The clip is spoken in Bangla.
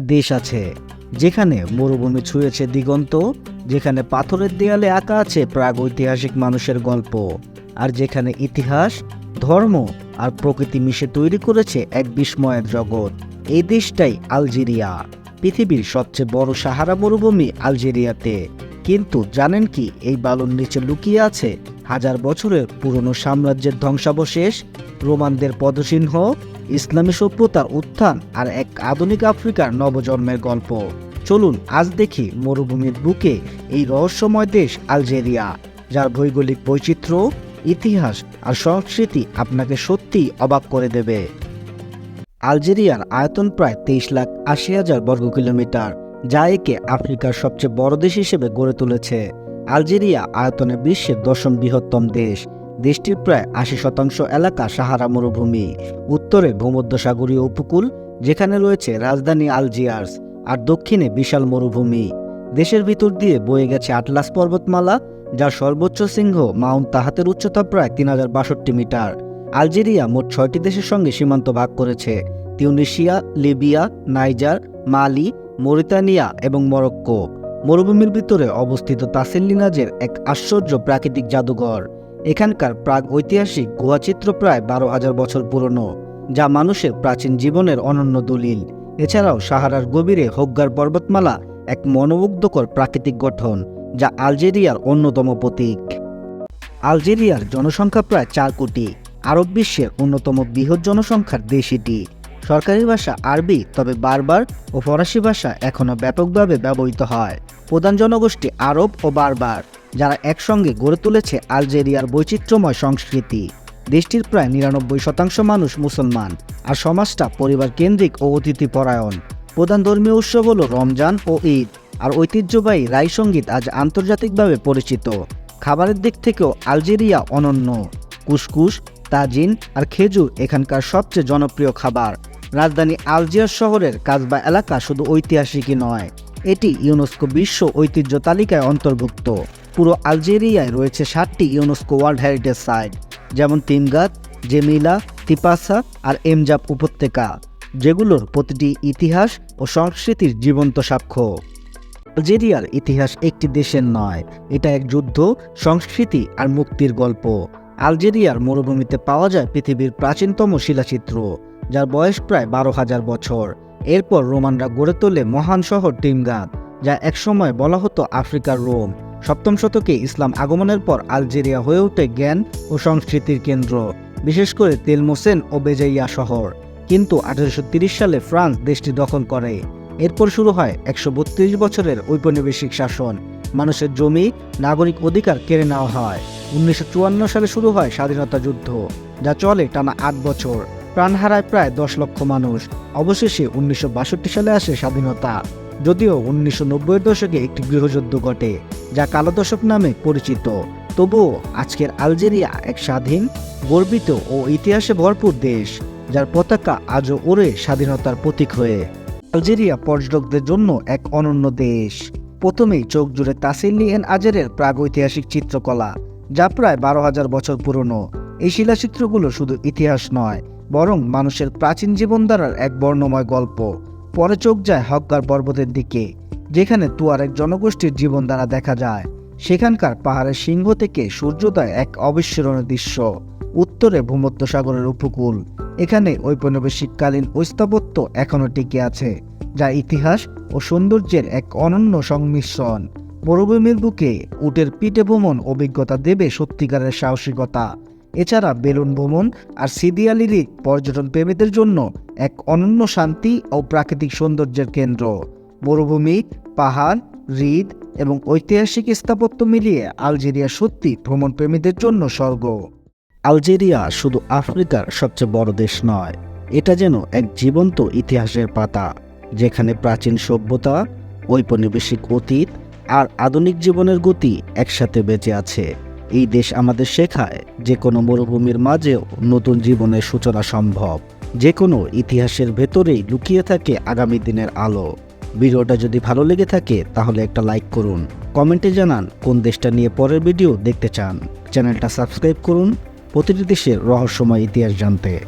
দেশ আছে, যেখানে মরুভূমি ছুঁয়েছে দিগন্ত, যেখানে পাথরের দেয়ালে আঁকা আছে প্রাগ ঐতিহাসিক মানুষের গল্প, আর যেখানে ইতিহাস, ধর্ম আর প্রকৃতি মিশে তৈরি করেছে এক বিস্ময়ের জগৎ। এই দেশটাই আলজেরিয়া, পৃথিবীর সবচেয়ে বড় সাহারা মরুভূমি আলজেরিয়াতে। কিন্তু জানেন কি এই বালুর নিচে লুকিয়ে আছে হাজার বছরের পুরনো সাম্রাজ্যের ধ্বংসাবশেষ, রোমানদের পদচিহ্ন ইসলামী সভ্যতার উত্থান আর এক আধুনিক আফ্রিকার নবজন্মের গল্প। চলুন আজ দেখি মরুভূমির বুকে এই রহস্যময় দেশ আলজেরিয়া, যার ভৌগোলিক বৈচিত্র্য, ইতিহাস আর সংস্কৃতি আপনাকে সত্যিই অবাক করে দেবে। আলজেরিয়ার আয়তন প্রায় তেইশ লাখ আশি হাজার বর্গ কিলোমিটার, যা একে আফ্রিকার সবচেয়ে বড় দেশ হিসেবে গড়ে তুলেছে। আলজেরিয়া আয়তনে বিশ্বের দশম বৃহত্তম দেশ। দেশটির প্রায় আশি শতাংশ এলাকা সাহারা মরুভূমি। উত্তরে ভূমধ্যসাগরীয় উপকূল, যেখানে রয়েছে রাজধানী আলজিয়ার্স, আর দক্ষিণে বিশাল মরুভূমি। দেশের ভিতর দিয়ে বয়ে গেছে আটলাস পর্বতমালা, যার সর্বোচ্চ সিংহ মাউন্ট তাহাতের উচ্চতা প্রায় তিন হাজার বাষট্টি মিটার। আলজেরিয়া মোট ছয়টি দেশের সঙ্গে সীমান্ত ভাগ করেছে। Tunisia Libya, Niger, Mali, Mauritania এবং মরক্কো। মরুভূমির ভিতরে অবস্থিত তাসেল্লিনাজের এক আশ্চর্য প্রাকৃতিক জাদুঘর। এখানকার প্রাগ ঐতিহাসিক গুহাচিত্র প্রায় বারো হাজার বছর পুরনো, যা মানুষের প্রাচীন জীবনের অনন্য দলিল। এছাড়াও সাহারার গভীরে হোগ্গার পর্বতমালা এক মনোমুগ্ধকর প্রাকৃতিক গঠন, যা আলজেরিয়ার অন্যতম প্রতীক। আলজেরিয়ার জনসংখ্যা প্রায় চার কোটি, আরব বিশ্বের অন্যতম বৃহৎ জনসংখ্যার দেশ এটি। সরকারি ভাষা আরবি, তবে বারবার, ও ফরাসি ভাষা এখনও ব্যাপকভাবে ব্যবহৃত হয়। প্রধান জনগোষ্ঠী আরব ও বারবার। যারা একসঙ্গে গড়ে তুলেছে আলজেরিয়ার বৈচিত্র্যময় সংস্কৃতি। দেশটির প্রায় নিরানব্বই শতাংশ মানুষ মুসলমান, আর সমাজটা পরিবার কেন্দ্রিক ও অতিথি পরায়ণ প্রধান ধর্মীয় উৎসব হল রমজান ও ঈদ, আর ঐতিহ্যবাহী রাই সংগীত আজ আন্তর্জাতিকভাবে পরিচিত। খাবারের দিক থেকেও আলজেরিয়া অনন্য। কুসকুস, তাজিন, আর খেজুর এখানকার সবচেয়ে জনপ্রিয় খাবার। রাজধানী আলজিয়ার শহরের কাজবা এলাকা শুধু ঐতিহাসিকই নয়, এটি ইউনেস্কো বিশ্ব ঐতিহ্য তালিকায় অন্তর্ভুক্ত। পুরো আলজেরিয়ায় রয়েছে সাতটি ইউনেস্কো ওয়ার্ল্ড হেরিটেজ সাইট, যেমন তিনগাত, জেমিলা, তিপাসা আর এমজাপ উপত্যকা, যেগুলোর প্রতিটি ইতিহাস ও সংস্কৃতির জীবন্ত সাক্ষ্য। আলজেরিয়ার ইতিহাস একটি দেশের নয়, এটা এক যুদ্ধ, সংস্কৃতি আর মুক্তির গল্প। আলজেরিয়ার মরুভূমিতে পাওয়া যায় পৃথিবীর প্রাচীনতম শিলাচিত্র, যার বয়স প্রায় বারো হাজার বছর। এরপর রোমানরা গড়ে তোলে মহান শহর টিমগাত যা একসময় বলা হতো আফ্রিকার রোম। সপ্তম শতকে ইসলাম আগমনের পর আলজেরিয়া হয়ে ওঠে জ্ঞান ও সংস্কৃতির কেন্দ্র, বিশেষ করে তেলমোসেন ও বেজাইয়া শহর। কিন্তু আঠারোশো সালে ফ্রান্স দেশটি দখল করে। এরপর শুরু হয় একশো বত্রিশ বছরের ঔপনিবেশিক শাসন। মানুষের জমি, নাগরিক অধিকার কেড়ে নেওয়া হয়। উনিশশো চুয়ান্ন সালে শুরু হয় স্বাধীনতা যুদ্ধ, যা চলে টানা আট বছর। প্রাণ হারায় প্রায় দশ লক্ষ মানুষ। অবশেষে উনিশশো বাষট্টি সালে আসে স্বাধীনতা। যদিও উনিশশো নব্বইয়ের দশকে একটি গৃহযুদ্ধ ঘটে, যা কালো দশক নামে পরিচিত। তবুও আজকের আলজেরিয়া এক স্বাধীন, গর্বিত ও ইতিহাসে ভরপুর দেশ, যার পতাকা আজও ওড়ে স্বাধীনতার প্রতীক হয়ে। আলজেরিয়া পর্যটকদের জন্য এক অনন্য দেশ। প্রথমেই চোখ জুড়ে তাসিল্লি এন আজেরের প্রাগৈতিহাসিক চিত্রকলা, যা প্রায় বারো হাজার বছর পুরনো। এই শিলাচিত্রগুলো শুধু ইতিহাস নয়, বরং মানুষের প্রাচীন জীবনধারার এক বর্ণময় গল্প। পরে চোখ যায় হক্কার পর্বতের দিকে, যেখানে তুয়ারেক জনগোষ্ঠীর জীবনধারা দেখা যায়। সেখানকার পাহাড়ের সিংহ থেকে সূর্যোদয় এক অবিস্মরণীয় দৃশ্য, উত্তরে ভূমধ্যসাগরের উপকূল। এখানে ঔপনিবেশিককালীন স্থাপত্য এখনও টিকে আছে, যা ইতিহাস ও সৌন্দর্যের এক অনন্য সংমিশ্রণ। মরুভূমির বুকে উটের পিঠে ভ্রমণ অভিজ্ঞতা দেবে সত্যিকারের সাহসিকতা। এছাড়া বেলুন ভ্রমণ আর সিদিয়ালিরি পর্যটন প্রেমীদের জন্য এক অনন্য শান্তি ও প্রাকৃতিক সৌন্দর্যের কেন্দ্র। মরুভূমি, পাহাড় হৃদ এবং ঐতিহাসিক স্থাপত্য মিলিয়ে আলজেরিয়া সত্যি ভ্রমণপ্রেমীদের জন্য স্বর্গ। আলজেরিয়া শুধু আফ্রিকার সবচেয়ে বড় দেশ নয়, এটা যেন এক জীবন্ত ইতিহাসের পাতা, যেখানে প্রাচীন সভ্যতা, ঔপনিবেশিক অতীত আর আধুনিক জীবনের গতি একসাথে বেঁচে আছে। এই দেশ আমাদের শেখায় যে কোনো মরুভূমির মাঝেও নতুন জীবনের সূচনা সম্ভব। যে কোনো ইতিহাসের ভেতরেই লুকিয়ে থাকে আগামী দিনের আলো। ভিডিওটা যদি ভালো লেগে থাকে, তাহলে একটা লাইক করুন। কমেন্টে জানান কোন দেশটা নিয়ে পরের ভিডিও দেখতে চান। চ্যানেলটা সাবস্ক্রাইব করুন। প্রতিটি দেশের রহস্যময় ইতিহাস জানতে।